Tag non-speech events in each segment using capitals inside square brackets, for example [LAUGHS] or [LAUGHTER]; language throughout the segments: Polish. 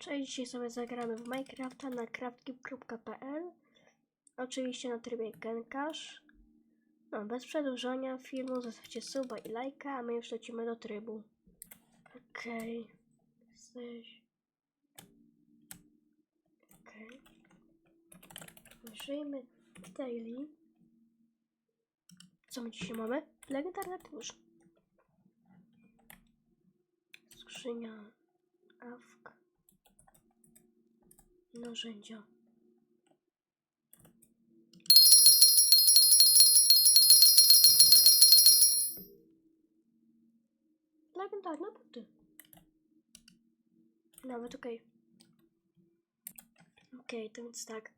Cześć, dzisiaj sobie zagramy w Minecrafta na craftkeep.pl Oczywiście na trybie Genkash. No, bez przedłużania filmu zostawcie suba i lajka, a my już lecimy do trybu. Okej. Jesteś... Okej. Użyjmy daily. Co my dzisiaj mamy? Legendarny klucz. Skrzynia. Awk. Narzędzia. Legendarne buty. Nawet okej. Okej, to więc tak.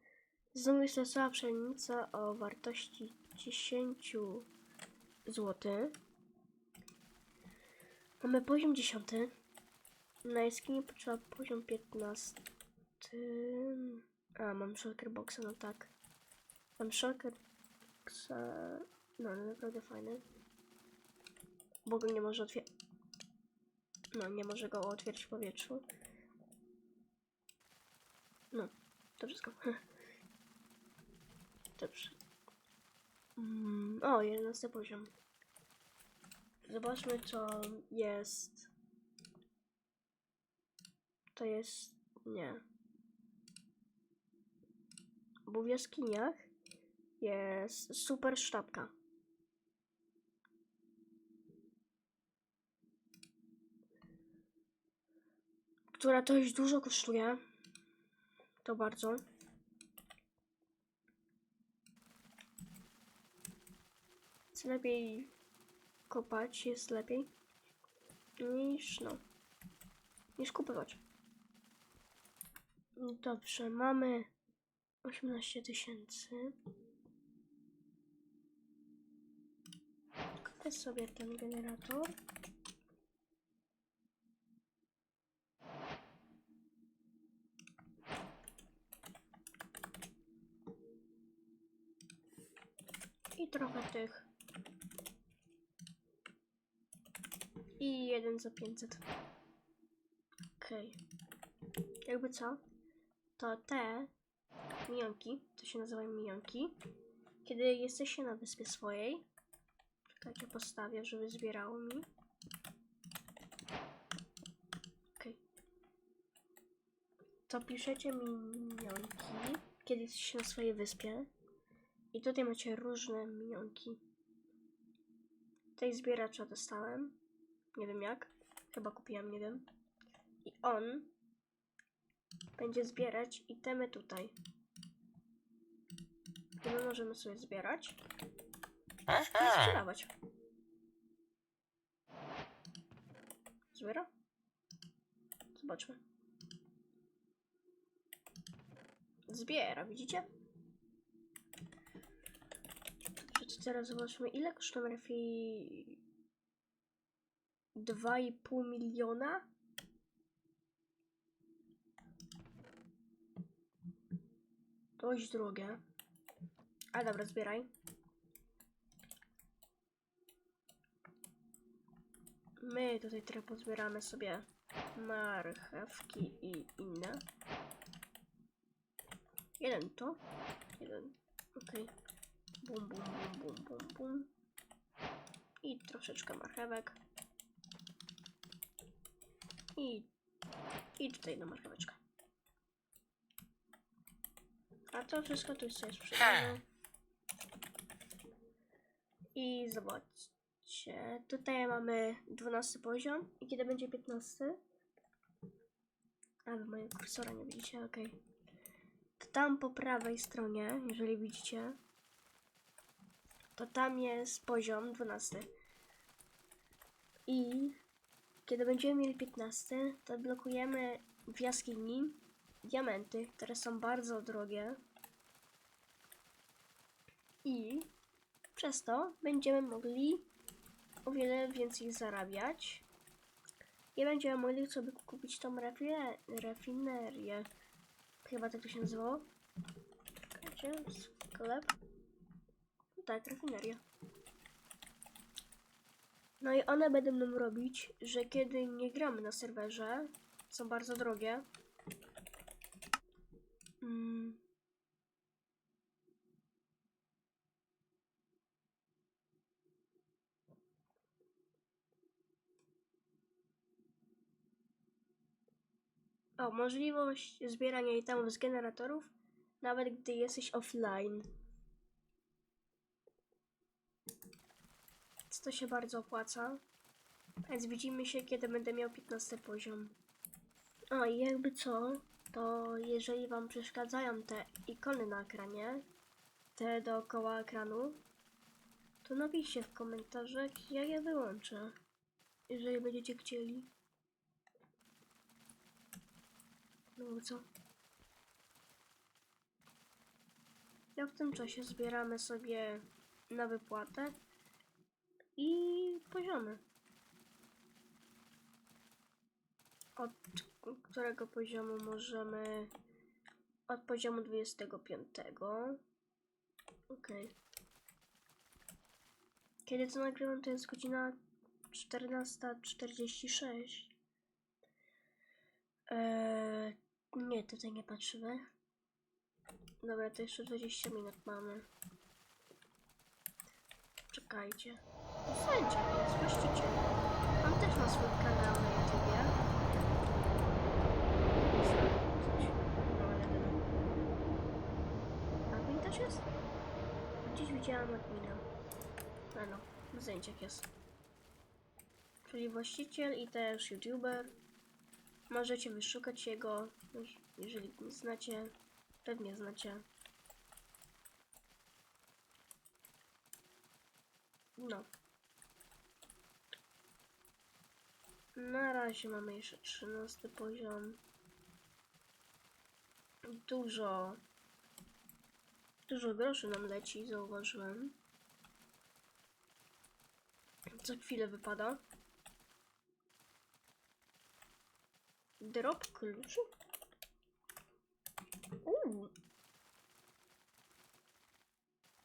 Znowu jest losowa pszenica o wartości 10 zł. Mamy poziom 10. Na jaskini potrzeba poziom 15. A, mam shulker boxa, no tak. Mam shulker boxa. No, no naprawdę fajny. Bo go nie może otwierać. No, nie może go otwierać w powietrzu. No, to wszystko. [LAUGHS] Dobrze. Mm, o, 11 poziom. Zobaczmy, co jest. To jest. Nie. Bo w jaskiniach jest super sztabka. Która dość dużo kosztuje. To bardzo. Co lepiej kopać jest lepiej niż no niż kupować. Dobrze, mamy 18 tysięcy. Kupię sobie ten generator. I trochę tych. I jeden za 500. Okej. Jakby co? To te mijanki, to się nazywają mijanki. Kiedy jesteście na wyspie swojej, czekajcie, postawię, żeby zbierało mi. Okej. To piszecie mi minionki, kiedy jesteście na swojej wyspie. I tutaj macie różne minionki. Tutaj zbieracza dostałem. Nie wiem jak. Chyba kupiłam, nie wiem. I on będzie zbierać itemy tutaj. I my możemy sobie zbierać i sprzedawać. Zbiera? Zobaczmy. Zbiera, widzicie? Teraz zobaczmy, ile kosztuje refi 2,5 miliona? Dość drogie. A dobra, zbieraj. My tutaj trochę pozbieramy sobie marchewki i inne. Jeden to. Jeden. Okej. Bum, bum, bum, bum, bum, bum. I troszeczkę marchewek. I, i tutaj na marcheweczkę. A to wszystko tu sobie sprzedamy. I zobaczcie, tutaj mamy 12 poziom i kiedy będzie 15? A wy mojego kursora nie widzicie, ok. To tam po prawej stronie, jeżeli widzicie, to tam jest poziom 12. I kiedy będziemy mieli 15, to blokujemy w jaskini diamenty, które są bardzo drogie. I przez to będziemy mogli o wiele więcej zarabiać. I będziemy mogli sobie kupić tą rafi- rafinerię. Chyba tak to się nazywało. Czekajcie, sklep. No tak, rafineria. No i one będą nam robić, że kiedy nie gramy na serwerze, są bardzo drogie, Mm. O, możliwość zbierania itemów z generatorów, nawet gdy jesteś offline. Więc to się bardzo opłaca. Więc widzimy się, kiedy będę miał 15 poziom. O, i jakby co, to jeżeli Wam przeszkadzają te ikony na ekranie, te dookoła ekranu, to napiszcie w komentarzach, ja je wyłączę, jeżeli będziecie chcieli. No co? Ja w tym czasie zbieramy sobie na wypłatę i poziomy. Od którego poziomu możemy? Od poziomu 25. Okej. Kiedy to nagrywam, to jest godzina 14.46. Eee, nie, tutaj nie patrzymy. Dobra, to jeszcze 20 minut mamy. Czekajcie. Sędzia jest właściciel. On też ma swój kanał na YouTubie. Coś. No, ale dobra. Admin też jest? Gdzieś widziałam admina. A no, w zdjęciach jest. Czyli właściciel i też YouTuber. Możecie wyszukać jego, jeż- jeżeli nie znacie, pewnie znacie. No. Na razie mamy jeszcze 13 poziom. Dużo. Dużo groszy nam leci, zauważyłem. Co chwilę wypada. Drop kluczu? Uuu.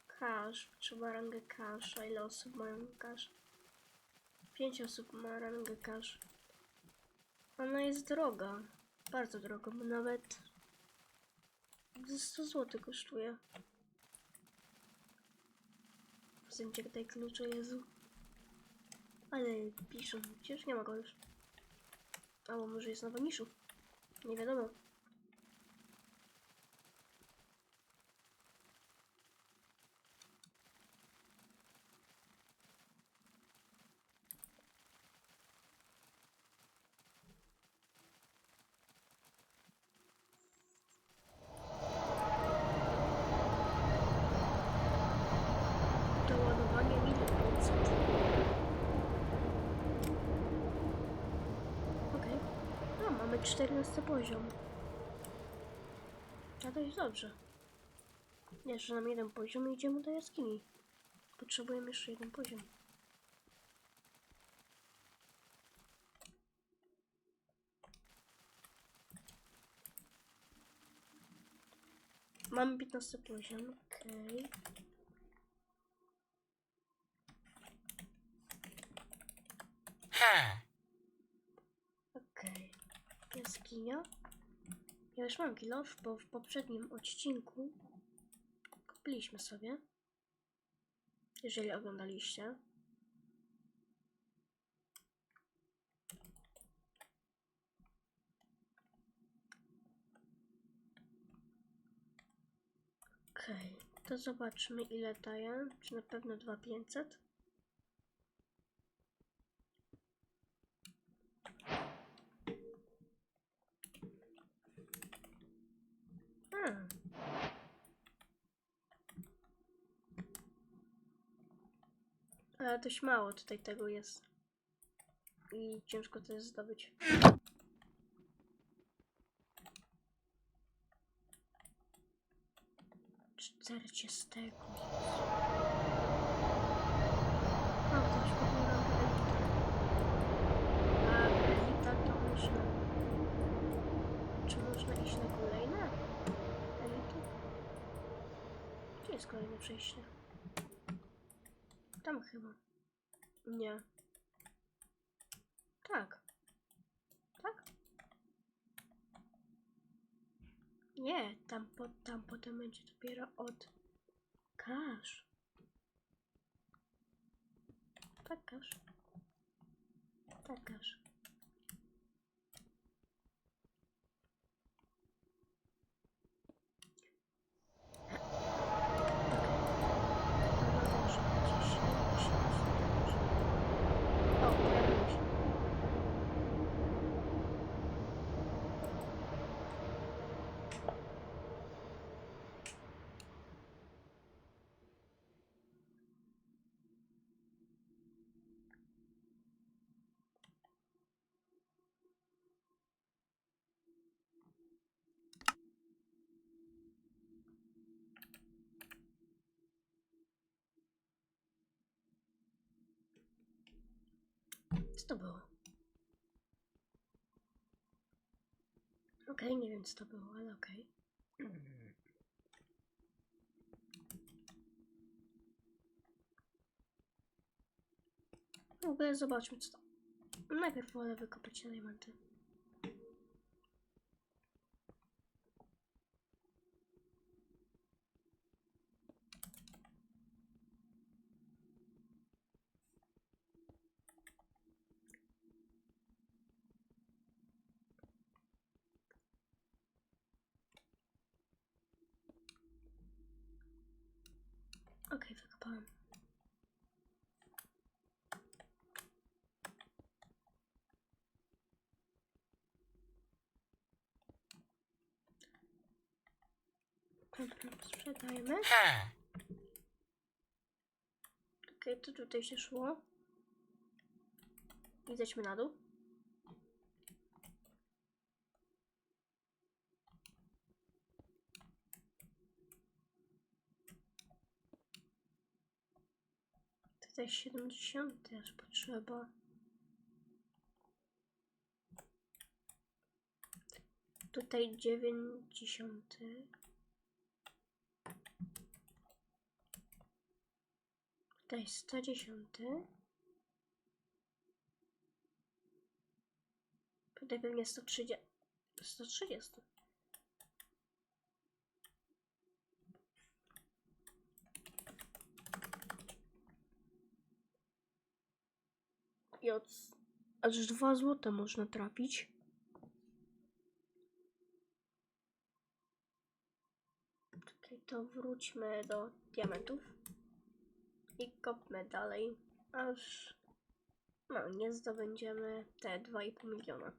Cash. Trzeba rangę cash. A ile osób mają cash? Pięć osób ma rangę cash. Ona jest droga. Bardzo droga, bo nawet ze 100 zł kosztuje. Zdjęcie tej klucza, Jezu. Ale piszą, przecież nie ma go już. Albo może jest na waniszu. Nie wiadomo. Doładowanie minut 500. Okej. No, mamy 14 poziom. A jest dobrze. Jeszcze nam jeden poziom i idziemy do jaskini. Potrzebujemy jeszcze jeden poziom. Mamy 15 poziom, okej. Okej. Jaskinia. Ja już mam kilof, bo w poprzednim odcinku kupiliśmy sobie. Jeżeli oglądaliście. Okej, to zobaczmy ile daje. Czy na pewno 2500? Hmm. Ale dość mało tutaj tego jest. I ciężko to jest zdobyć. Czterdziestego. O, ktoś kupił nam elitę. A elita to można... Czy można iść na kolejne? Elity? Gdzie jest kolejne przejście? Tam chyba. Nie. Tak. Tak? Nie, tam, po, tam potem będzie dopiero od kasz. Tak, kasz. Tak, kasz. Dobra, może gdzieś się- O, pojawił się. Co to było? Okej, nie wiem co to było, ale okej. W ogóle zobaczmy co to. Najpierw wolę wykopać diamenty. Okej, wykopałem. Dobra, sprzedajmy. Okej, to tutaj się szło. Zejdźmy na dół. Tutaj 70 aż potrzeba. Tutaj 90. Tutaj 110. Tutaj pewnie 130. 130. I od, aż 2 złote można trafić. Okej, to wróćmy do diamentów. I kopmy dalej, aż no, nie zdobędziemy te 2,5 miliona.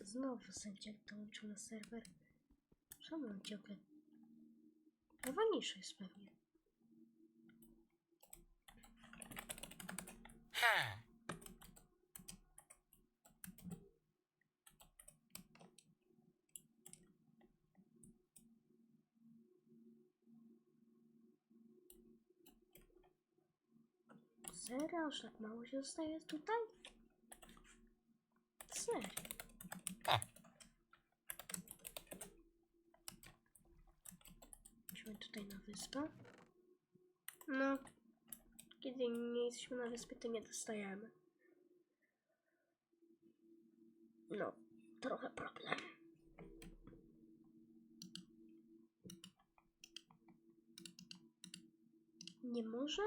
Znowu sędzia dołączył na serwer. On ciągle... Najwolniejszy jest pewnie. Serio? Aż tak mało się zostaje tutaj? Serio? Idźmy tutaj na wyspę. No, kiedy nie jesteśmy na wyspie, to nie dostajemy. No, trochę problem. Nie może?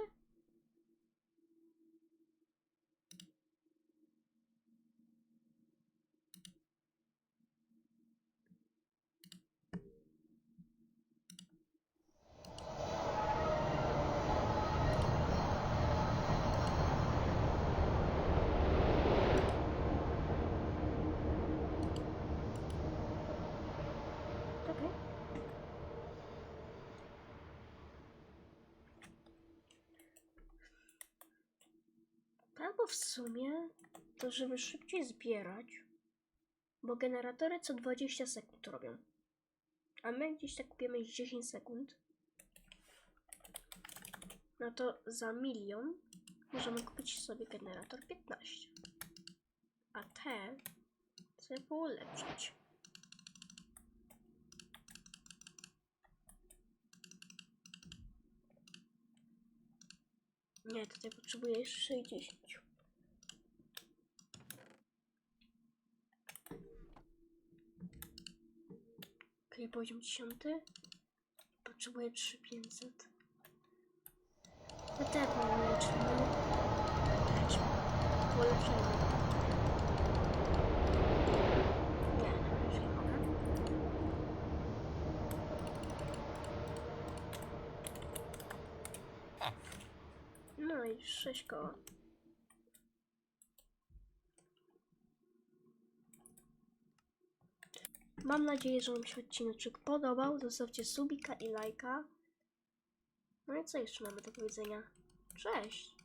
Okej. Albo w sumie, to żeby szybciej zbierać, bo generatory co 20 sekund robią. A my gdzieś tak kupiemy 10 sekund. No to za milion możemy kupić sobie generator 15. A te sobie ulepszyć. Nie, tutaj potrzebuję jeszcze 60. Okej, poziom 10. Potrzebuję 3500. No tak, mamy. Lećmy. Polepszenie. Nie, już nie mogę. No i 6 koła. Mam nadzieję, że Wam się odcinek podobał. Zostawcie subika i lajka. No i co jeszcze mamy do powiedzenia? Cześć!